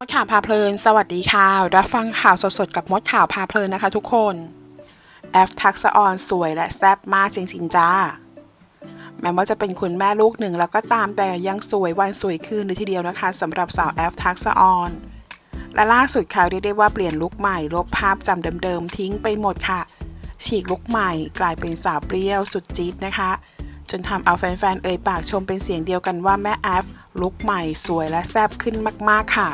มดข่าวพาเพลิน สวัสดีค่ะ รับฟังข่าวสดๆ กับมดข่าวพาเพลินนะคะทุกคน แอฟทักษะออนสวยและแซ่บมากจริงๆจ้า แม้ว่าจะเป็นคุณแม่ลูกหนึ่งแล้วก็ตามแต่ยังสวยวันสวยคืนเลยทีเดียวนะคะสำหรับสาวแอฟทักษะออน และล่าสุดค่ะเรียกได้ว่าเปลี่ยนลุคใหม่ลบภาพจำเดิมๆ ทิ้งไปหมดค่ะ ฉีกลุคใหม่กลายเป็นสาวเปรี้ยวสุดจี๊ดนะคะ จนทำเอาแฟนๆเอ่ยปากชมเป็นเสียงเดียวกันว่าแม่แอฟลุคใหม่สวยและแซ่บขึ้นมากๆค่ะ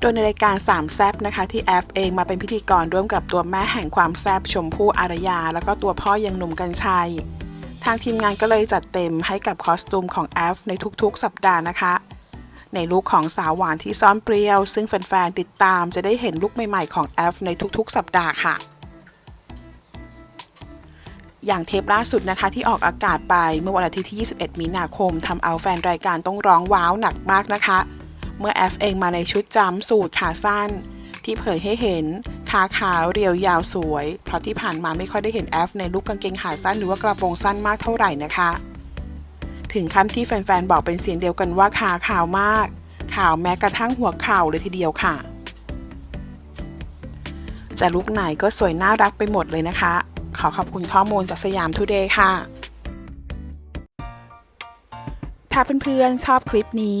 โดยในรายการสามแซบนะคะที่แอฟเองมาเป็นพิธีกรร่วมกับตัวแม่แห่งความแซบชมพู่อารยา แล้วก็ตัวพ่อยังหนุ่มกัญชัย ทางทีมงานก็เลยจัดเต็มให้กับคอสตูมของแอฟในทุกๆ สัปดาห์นะคะ ในลุคของสาวหวานที่ซ่อนเปรี้ยว ซึ่งแฟนๆติดตามจะได้เห็นลุคใหม่ๆของแอฟในทุกๆ สัปดาห์ค่ะอย่างเทปล่าสุดนะคะที่ออกอากาศไปเมื่อวันอาทิตย์ที่ 21 มีนาคมทำเอาแฟนรายการต้องร้องว้าวหนักมากนะคะ เมื่อแอฟเองมาในชุดจำสูทขาสั้น ที่เผยให้เห็นขาขาวเรียวยาวสวย เพราะที่ผ่านมาไม่ค่อยได้เห็นแอฟในลุคกางเกงขาสั้นหรือว่ากระโปรงสั้นมากเท่าไหร่นะคะ ถึงขั้นที่แฟนๆบอกเป็นเสียงเดียวกันว่าขาขาวมาก ขาวแม้กระทั่งหัวเข่าเลยทีเดียวค่ะ จะลุกไหนก็สวยน่ารักไปหมดเลยนะคะ ขอขอบคุณข้อมูลจากสยามทูเดย์ค่ะถ้าเพื่อนๆชอบคลิปนี้